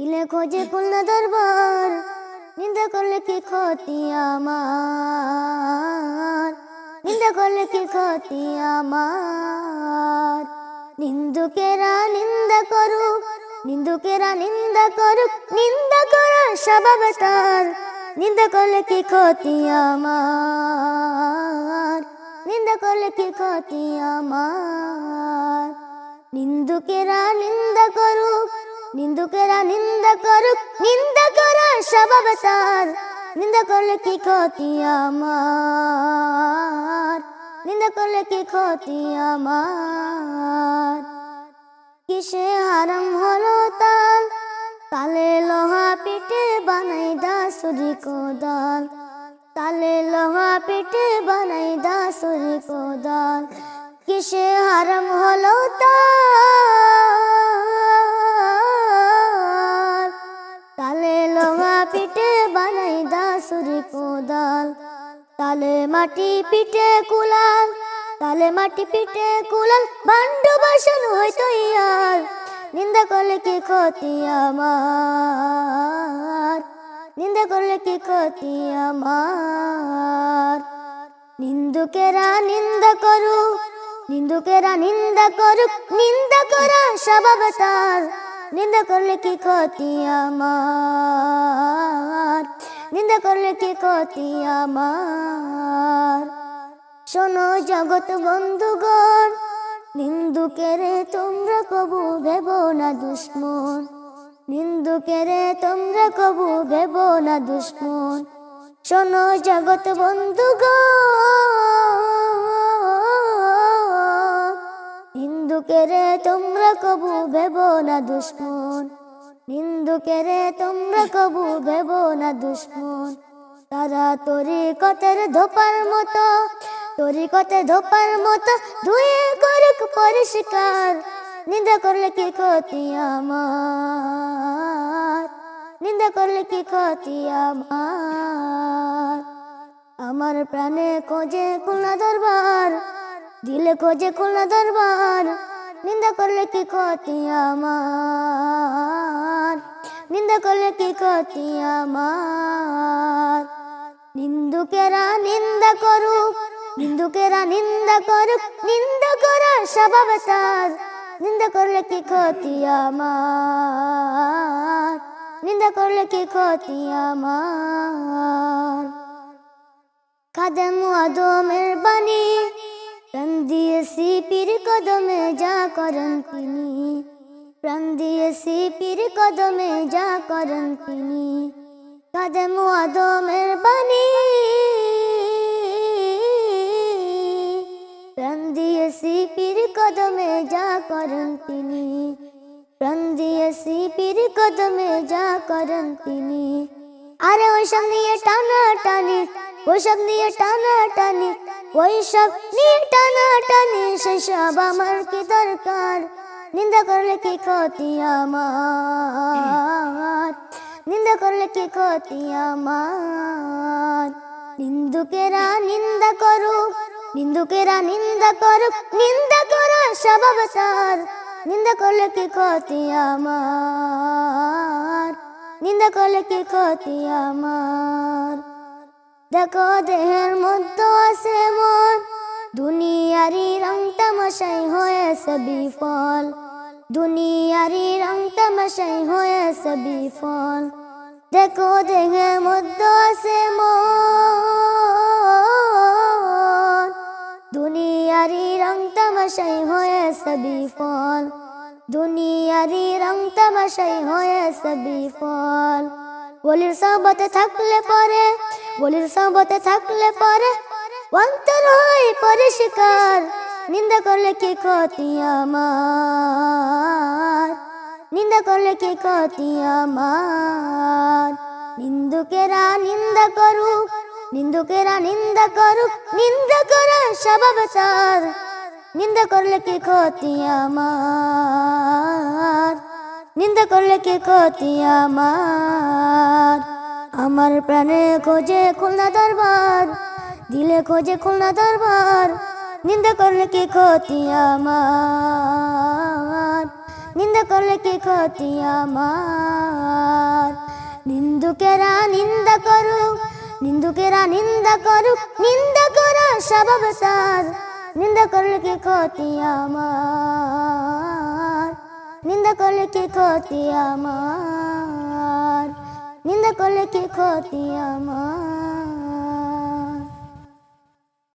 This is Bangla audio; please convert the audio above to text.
দিলে খোঁজে খুলনা দরবার, নিন্দা করলে কি ক্ষতি আমার? নিন্দা করলে কি ক্ষতি আমার? নিন্দুকেরা নিন্দা করুক, নিন্দুকেরা নিন্দা করুক, নিন্দা করার স্বভাব তার। নিন্দা করলে কি ক্ষতি আমার? নিন্দা করলে কি ক্ষতি আমার? নিন্দুকেরা নিন্দা করুক নিন্দুকেরা নিন্দা করুক, নিন্দা করার স্বভাব তার। নিন্দা করলে কি ক্ষতি আমার? নিন্দা করলে কি ক্ষতি আমার? কিসে হারাম হলো তাল তালে লোহা পিঠে বানাই দাসুরি কোদাল। তালে লোহা পিঠে বানাই দাসুরি কোদাল। কিসে হারাম হলো তাল দাসুরি কোদাল, তালে মাটি পিঠে কুলাল, তালে মাটি পিঠে কুলাল ভান্ডু বাসন হইতো ইয়ার নিন্দা করলে কি ক্ষতি আমার? নিন্দা করলে কি ক্ষতি আমার? নিন্দুকেরা নিন্দা করুক, নিন্দুকেরা নিন্দা করুক, নিন্দা করা স্বভাব তার, নিন্দা করলে কি ক্ষতি আমার? নিন্দা করলে কি ক্ষতি আমার? শোনো জগৎ বন্ধুগণ, নিন্দুকেরে তোমরা কবু ভেব না দুশ্মন। নিন্দুকেরে তোমরা কবু ভেব না দুশ্মন। শোনো জগৎ বন্ধুগণ, নিন্দুকেরে তোমরা কবু ভেব না দুশ্মন। নিন্দুকেরে তোমরা কবু ভেব না দুশ্মন। তারা তরি কতের ধোপার মতো, তরি কতে ধোপার মতো, ধুয়ে করুক পরিষ্কার। নিন্দা করলে কি ক্ষতি আমার? নিন্দা করলে কি ক্ষতি আমার? আমার প্রাণে খোঁজে খুলনা দরবার, দিলে খোঁজে খুলনা দরবার। নিন্দা করলে কি ক্ষতি আমার? নিন্দা করলে কি ক্ষতি আমার? নিন্দুকেরা নিন্দা করুক, নিন্দুকেরা নিন্দা করুক, নিন্দা করার স্বভাব তার। নিন্দা করলে কি ক্ষতি আমার? নিন্দা করলে কি ক্ষতি আমার? কাদম আদমের বাণী? প্রাণ দিয়েছি পীর কদমে যা করেন তিনি। প্রাণ দিয়েছি পীর কদমে যা করেন তিনি, কাদম আদমের বাণী। প্রাণ দিয়েছি পীর কদমে যা করেন তিনি, প্রাণ দিয়েছি পীর কদমে যা করেন তিনি। আরে ওইসব নিয়ে টানা টানি ওইসব নিয়ে টানা টানি ওইসব নিয়ে টানা টানি সেসব আমার কি দরকার? নিন্দা করলে কি ক্ষতি আমার? নিন্দা করলে কি ক্ষতি আমার? নিন্দুকেরা নিন্দা করুক, নিন্দুকেরা নিন্দা করুক, নিন্দা করা স্বভাব তার। নিন্দা করলে কি ক্ষতি আমার? নিন্দা করলে কি ক্ষতি আমার? দেখো দেহের মধ্যে আছে মন দুনিয়ারি রং তামাশাই হয়েছে বিফল দুনিয়ারি রং তামাশাই হয়েছে বিফল দেখো দেহের মধ্যে আছে দুনিয়ারি রং তামাশাই হয়েছে বিফল দুনিয়ারি রং তামাশাই হয়েছে বিফল বলির সবতে থাকলে পরে, বলির সবতে থাকলে পরে, অন্তর হয় পরিষ্কার। নিন্দা করলে কি ক্ষতি আমার? নিন্দা করলে কি ক্ষতি আমার? নিন্দুকেরা নিন্দা করুক, নিন্দুকেরা নিন্দা করুক, নিন্দা করা স্বভাব তার। নিন্দা করলে কি ক্ষতি আমার? নিন্দা করলে কি ক্ষতি আমার? আমার প্রাণে খোঁজে খুলনা দরবার, দিলে খোঁজে খুলনা দরবার। নিন্দা করলে কি ক্ষতি আমার? নিন্দা করলে কি ক্ষতি আমার? নিন্দুকেরা নিন্দা করুক, নিন্দুকেরা নিন্দা করুক, নিন্দা করা স্বভাব তার। নিন্দা করলে কি ক্ষতি আমার? নিন্দা করলে কি ক্ষতি আমার? নিন্দা করলে কি ক্ষতি আমার?